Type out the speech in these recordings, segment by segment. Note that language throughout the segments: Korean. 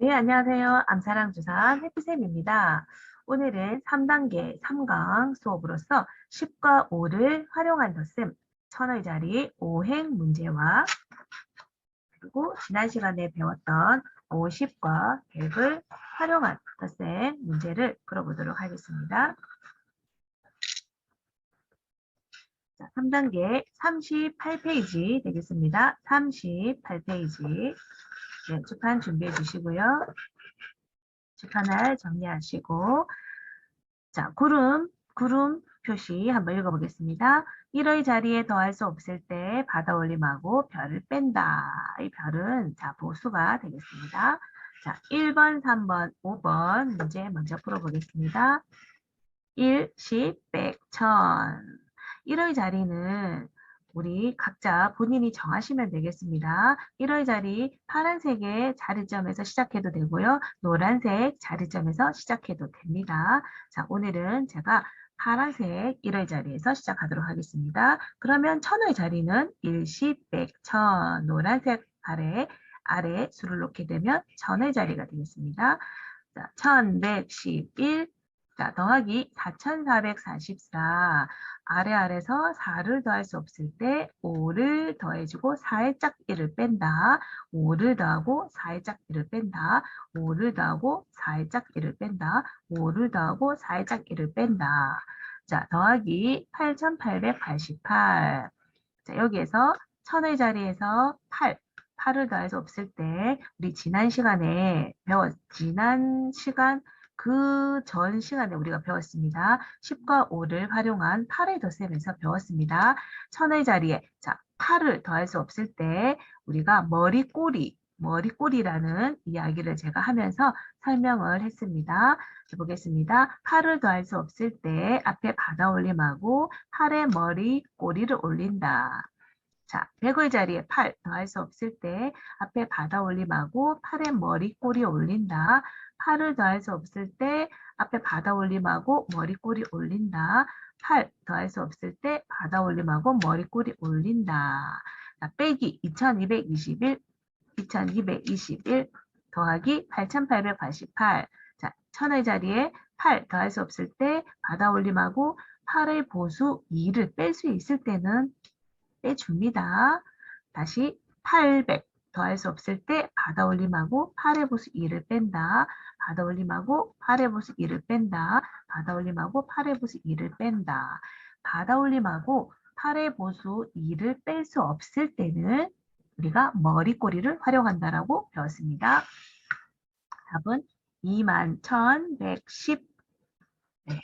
네, 안녕하세요. 암사랑 주산 해피쌤입니다. 오늘은 3단계 3강 수업으로서 10과 5를 활용한 덧셈, 천의 자리 5행 문제와 그리고 지난 시간에 배웠던 50과 100을 활용한 덧셈 문제를 풀어보도록 하겠습니다. 자, 3단계 38페이지 되겠습니다. 38페이지. 네, 주판 준비해 주시고요. 주판을 정리하시고 자, 구름, 구름 표시 한번 읽어보겠습니다. 1의 자리에 더할 수 없을 때 받아 올림하고 별을 뺀다. 이 별은 자, 보수가 되겠습니다. 자, 1번, 3번, 5번 문제 먼저 풀어보겠습니다. 1, 10, 100, 1000. 1의 자리는 우리 각자 본인이 정하시면 되겠습니다. 1의 자리 파란색의 자리점에서 시작해도 되고요. 노란색 자리점에서 시작해도 됩니다. 자, 오늘은 제가 파란색 1의 자리에서 시작하도록 하겠습니다. 그러면 천의 자리는 1, 10, 100, 1000 노란색 아래 아래 수를 놓게 되면 천의 자리가 되겠습니다. 자, 1111 자, 더하기 4444 아래 아래서 4를 더할 수 없을 때 5를 더해주고 4의 짝 1을 뺀다. 5를 더하고 4의 짝 1을 뺀다. 5를 더하고 4의 짝 1을 뺀다. 5를 더하고 4의 짝 1을 뺀다. 자, 더하기 8888. 자, 여기에서 천의 자리에서 8, 8을 더할 수 없을 때 우리 지난 시간에 배웠, 지난 시간 그 전 시간에 우리가 배웠습니다. 10과 5를 활용한 8의 덧셈에서 배웠습니다. 천의 자리에 자 8을 더할 수 없을 때 우리가 머리 꼬리 머리꼬리라는 이야기를 제가 하면서 설명을 했습니다. 보겠습니다. 8을 더할 수 없을 때 앞에 받아 올림하고 8의 머리 꼬리를 올린다. 자, 100의 자리에 8 더할 수 없을 때 앞에 받아 올림하고 8의 머리 꼬리 올린다. 8을 더할 수 없을 때 앞에 받아 올림하고 머리꼬리 올린다. 8 더할 수 없을 때 받아 올림하고 머리꼬리 올린다. 자, 빼기 2221, 2221 더하기 8888. 자, 천의 자리에 8 더할 수 없을 때 받아 올림하고 8의 보수 2를 뺄 수 있을 때는 빼줍니다. 다시 800 더할 수 없을 때 받아 올림하고 8의 보수 2를 뺀다. 받아 올림하고 8의 보수 2를 뺀다. 받아 올림하고 8의 보수 2를 뺀다. 받아 올림하고 8의 보수 2를 뺄 수 없을 때는 우리가 머리꼬리를 활용한다라고 배웠습니다. 답은 21,110. 네.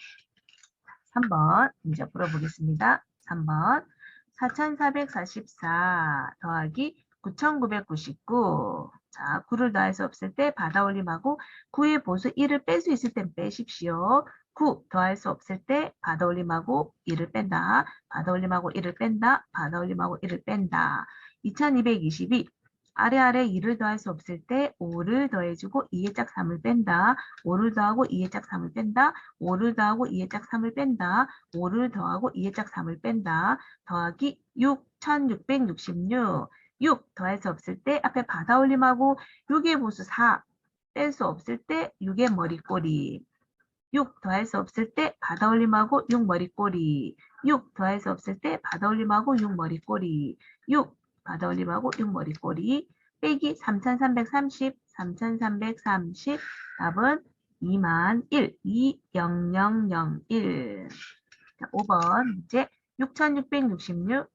3번 문제 풀어보겠습니다. 3번 4,444 더하기 9,999. 자, 9를 더할 수 없을 때 받아 올림하고 9의 보수 1을 뺄 수 있을 땐 빼십시오. 9 더할 수 없을 때 받아 올림하고 1을 뺀다. 받아 올림하고 1을 뺀다. 받아 올림하고 1을 뺀다. 2222 아래 아래 2를 더할 수 없을 때 5를 더해주고 2의 짝 3을 뺀다. 5를 더하고 2의 짝 3을 뺀다. 5를 더하고 2의 짝 3을 뺀다. 5를 더하고 2의 짝 3을 뺀다. 더하기 6,666 6 더할 수 없을 때 앞에 받아 올림하고 6의 보수 4 뺄 수 없을 때 6의 머리꼬리. 6 더할 수 없을 때 받아 올림하고 6 머리꼬리. 6 더할 수 없을 때 받아 올림하고 6 머리꼬리. 6 받아 올림하고 6 머리꼬리. 빼기 3330 3330 답은 2만 1 20001 자, 5번 문제 6666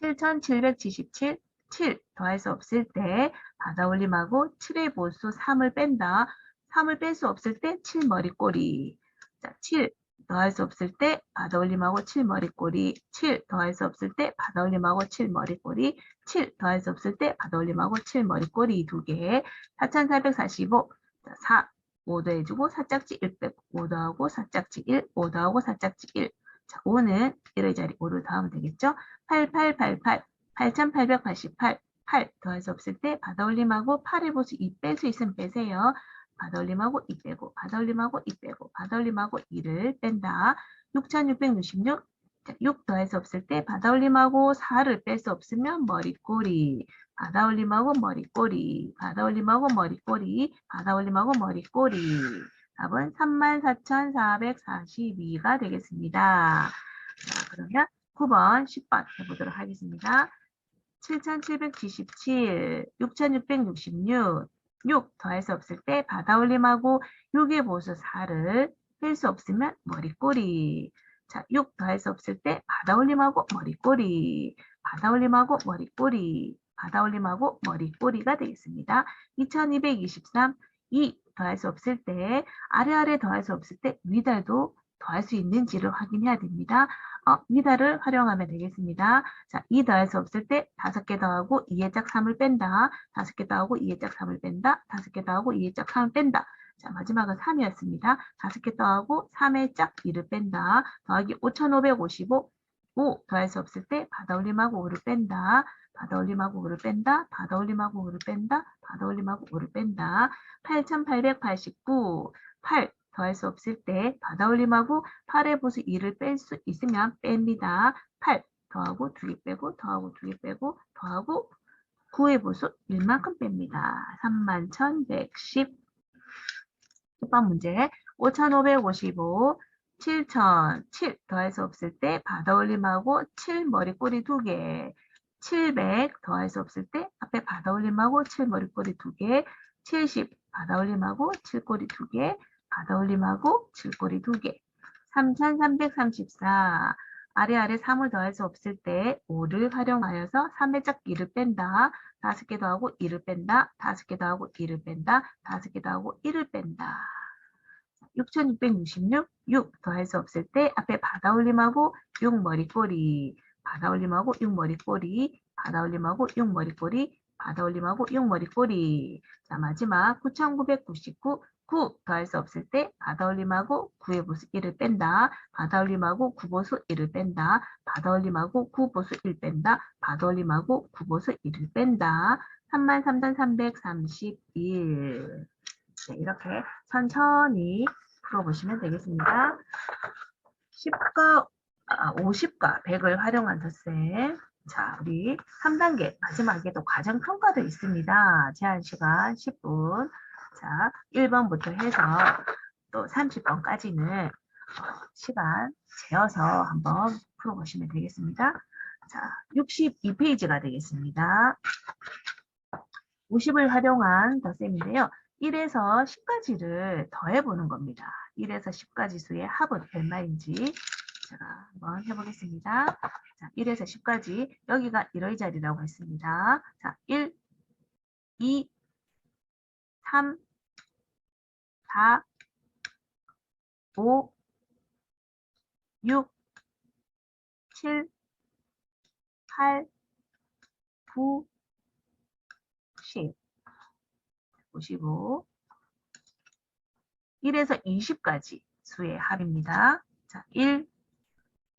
7777 7 더할 수 없을 때 받아 올림하고 7의 보수 3을 뺀다. 3을 뺄 수 없을 때 7 머리 꼬리. 자, 7 더할 수 없을 때 받아 올림하고 7 머리 꼬리. 7 더할 수 없을 때 받아 올림하고 7 머리 꼬리. 7 더할 수 없을 때 받아 올림하고 7 머리 꼬리 두 개. 4445. 자, 4 5 더해주고 4짝지 1 빼고 5 더하고 4짝지 1, 5 더하고 4짝지 1. 자, 5는 1의 자리 5를 더하면 되겠죠? 8888, 8888, 8 더할 수 없을 때 받아올림하고 8의 보수 2 뺄 수 있으면 빼세요. 받아올림하고 2 빼고, 받아올림하고 2 빼고, 받아올림하고 2를 뺀다. 6666, 자, 6 더할 수 없을 때 받아올림하고 4를 뺄 수 없으면 머리꼬리. 받아 올림하고 머리꼬리, 받아 올림하고 머리꼬리, 받아 올림하고 머리꼬리. 답은 34,442가 되겠습니다. 자, 그러면 9번, 10번 해보도록 하겠습니다. 7,777, 6,666, 6 더해서 없을 때 받아 올림하고 6의 보수 4를 뺄 수 없으면 머리꼬리. 자, 6 더해서 없을 때 받아 올림하고 머리꼬리, 받아 올림하고 머리꼬리, 받아 올림하고 머리꼬리가 되겠습니다. 2223, 2 더할 수 없을 때 아래 아래 더할 수 없을 때 위달도 더할 수 있는지를 확인해야 됩니다. 어, 위달을 활용하면 되겠습니다. 자, 2 더할 수 없을 때 5개 더하고 2의 짝 3을 뺀다. 5개 더하고 2의 짝 3을 뺀다. 5개 더하고 2의 짝 3을 뺀다. 자, 마지막은 3이었습니다. 5개 더하고 3의 짝 2를 뺀다. 더하기 5555. 5 더할 수 없을 때 받아올림하고 5를 뺀다. 받아 올림하고 5를 뺀다. 받아 올림하고 5를 뺀다. 받아 올림하고 5를 뺀다. 8889. 8 더할 수 없을 때 받아 올림하고 8의 보수 2를 뺄 수 있으면 뺍니다. 8 더하고 2개 빼고 더하고 2개 빼고 더하고 9의 보수 1만큼 뺍니다. 31,110 첫번 문제 5,555 7,007 더할 수 없을 때 받아 올림하고 7 머리 꼬리 2개 700 더할 수 없을 때 앞에 받아올림하고 7 머리꼬리 2개 70 받아올림하고 7꼬리 2개 받아올림하고 7꼬리 2개. 3334 아래 아래 3을 더할 수 없을 때 5를 활용하여서 3의 짝 2를 뺀다. 5개 더하고 2를 뺀다. 5개 더하고 2를 뺀다. 5개 더하고 1을 뺀다. 6666 6 더할 수 없을 때 앞에 받아올림하고 6 머리꼬리 받아올림하고 6 머리꼬리 받아올림하고 6 머리꼬리 받아올림하고 6 머리꼬리. 자 마지막 9999 9 더할 수 없을 때 받아올림하고 9의 보수 1을 뺀다. 받아올림하고 9보수 1을 뺀다. 받아올림하고 9보수 1 뺀다. 받아올림하고 9보수 1을 뺀다. 33,331 네, 이렇게 천천히 풀어보시면 되겠습니다. 10과 아, 50과 100을 활용한 덧셈. 자, 우리 3단계 마지막에 또 과정 평가도 있습니다. 제한 시간 10분. 자, 1번부터 해서 또 30번까지는 시간 재어서 한번 풀어보시면 되겠습니다. 자, 62페이지가 되겠습니다. 50을 활용한 덧셈인데요. 1에서 10까지를 더해보는 겁니다. 1에서 10까지 수의 합은 얼마인지 제가 한번 해보겠습니다. 자, 1에서 10까지 여기가 1의 자리라고 했습니다. 자, 1, 2, 3, 4, 5, 6, 7, 8, 9, 10 보시고 1에서 20까지 수의 합입니다. 자, 1,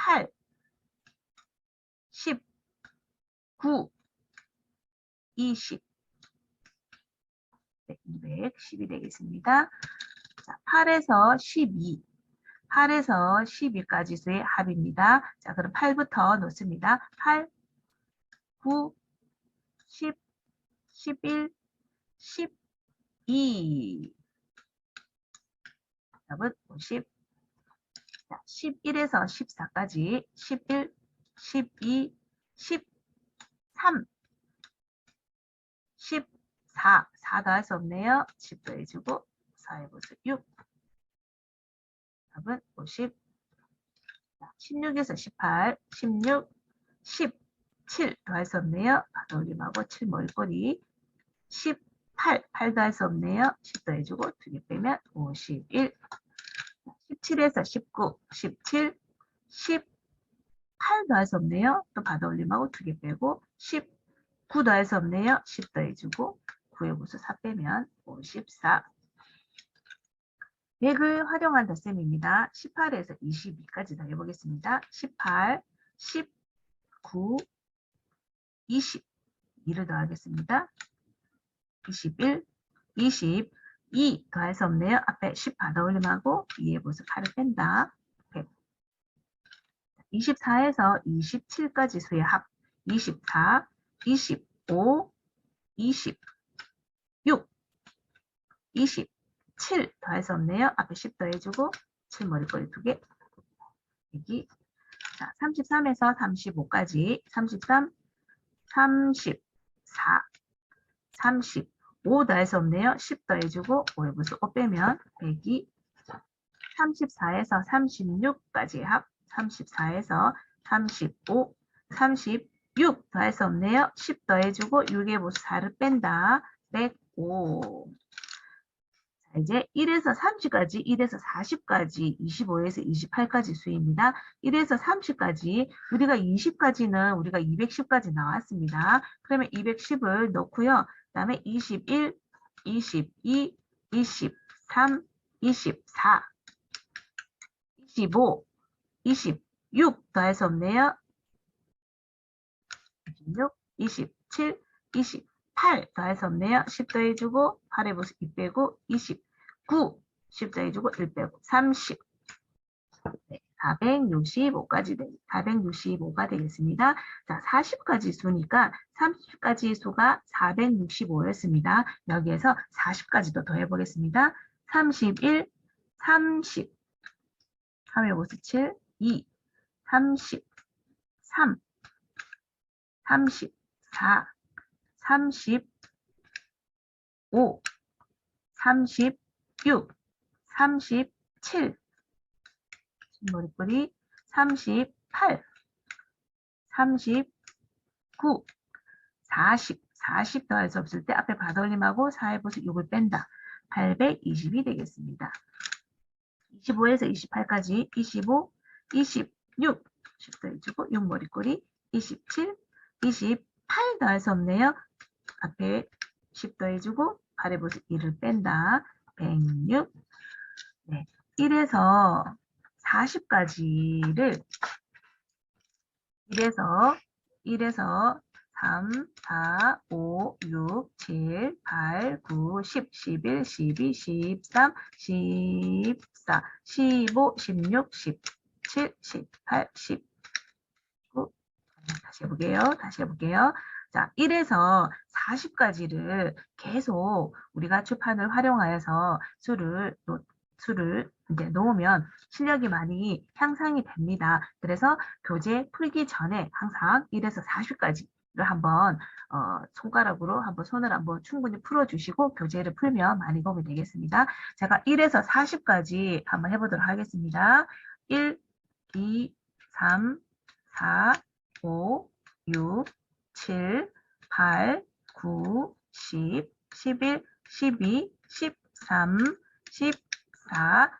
18, 19, 20. 네, 210이 되겠습니다. 자, 8에서 12. 8에서 12까지 수의 합입니다. 자, 그럼 8부터 놓습니다. 8, 9, 10, 11, 12. 답은 50. 자, 11에서 14까지 11, 12, 13, 14. 4 더할 수 없네요. 10 더해주고 4의 보수 6. 답은 50. 16에서 18, 16, 10, 7 더할 수 없네요. 가돌림하고 7 머리꼬리 18, 8 더할 수 없네요. 10 더 해주고 2개 빼면 51 17에서 19, 17, 10, 8 더할 수 없네요. 또 받아 올림하고 두 개 빼고 19 더할 수 없네요. 10 더해주고 9의 보수 4 빼면 54. 100을 활용한 덧셈입니다. 18에서 22까지 더해보겠습니다. 18, 19, 20. 2를 더하겠습니다. 21, 20, 2 더할 수 없네요. 앞에 10 받아 올림하고 2의 보수 8을 뺀다. 100. 24에서 27까지 수의 합 24, 25, 26, 27 더할 수 없네요. 앞에 10 더해주고 7 머리꼬리 2개 여기 자, 33에서 35까지 33, 34, 35 더할 수 없네요. 10 더해주고 5의 부수 5 빼면 102, 34에서 36까지 합 34에서 35, 36 더할 수 없네요. 10 더해주고 6의 보수 4를 뺀다. 105. 자, 이제 1에서 30까지, 1에서 40까지, 25에서 28까지 수입니다. 1에서 30까지, 우리가 20까지는 우리가 210까지 나왔습니다. 그러면 210을 넣고요. 그 다음에 21, 22, 23, 24, 25, 26 더할 수 없네요. 26, 27, 28 더할 수 없네요. 10 더해주고 8의 보수 2 빼고 29, 10 더해주고 1 빼고 30. 네, 465까지 되, 465가 되겠습니다. 자, 40까지 수니까 30까지 수가 465였습니다. 여기에서 40까지도 더해 보겠습니다. 31, 30, 3의 보수 7, 2, 30, 3, 34, 35, 36, 37, 머리뿌리 38, 39, 40, 40 더할 수 없을 때 앞에 받아올림하고 4의 보수 6을 뺀다. 820이 되겠습니다. 25에서 28까지 25, 26, 10 더해주고 6 머리꼬리 27, 28 더할 수 없네요. 앞에 10 더 해주고 8의 보수 1을 뺀다. 106. 네. 1에서 40까지를 1에서 1에서 3, 4, 5, 6, 7, 8, 9, 10, 11, 12, 13, 14, 15, 16, 17, 18, 19. 다시 해볼게요. 다시 해볼게요. 자, 1에서 40까지를 계속 우리가 주판을 활용하여서 수를 수를 이제 놓으면 실력이 많이 향상이 됩니다. 그래서 교재 풀기 전에 항상 1에서 40까지 를 한번 어, 손가락으로 한번 손을 한번 충분히 풀어주시고 교재를 풀면 많이 도움이 되겠습니다. 제가 1에서 40까지 한번 해보도록 하겠습니다. 1, 2, 3, 4, 5, 6, 7, 8, 9, 10, 11, 12, 13, 10, 4,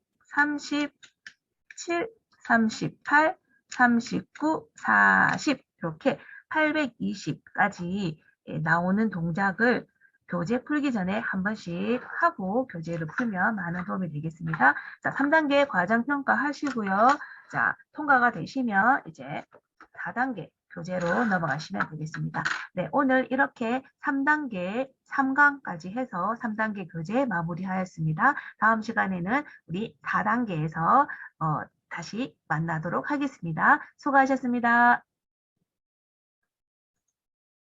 37, 38, 39, 40 이렇게 820까지 예, 나오는 동작을 교재 풀기 전에 한 번씩 하고 교재를 풀면 많은 도움이 되겠습니다. 자, 3단계 과정 평가 하시고요. 자, 통과가 되시면 이제 4단계 교재로 넘어가시면 되겠습니다. 네, 오늘 이렇게 3단계 3강까지 해서 3단계 교재 마무리하였습니다. 다음 시간에는 우리 4단계에서 어, 다시 만나도록 하겠습니다. 수고하셨습니다.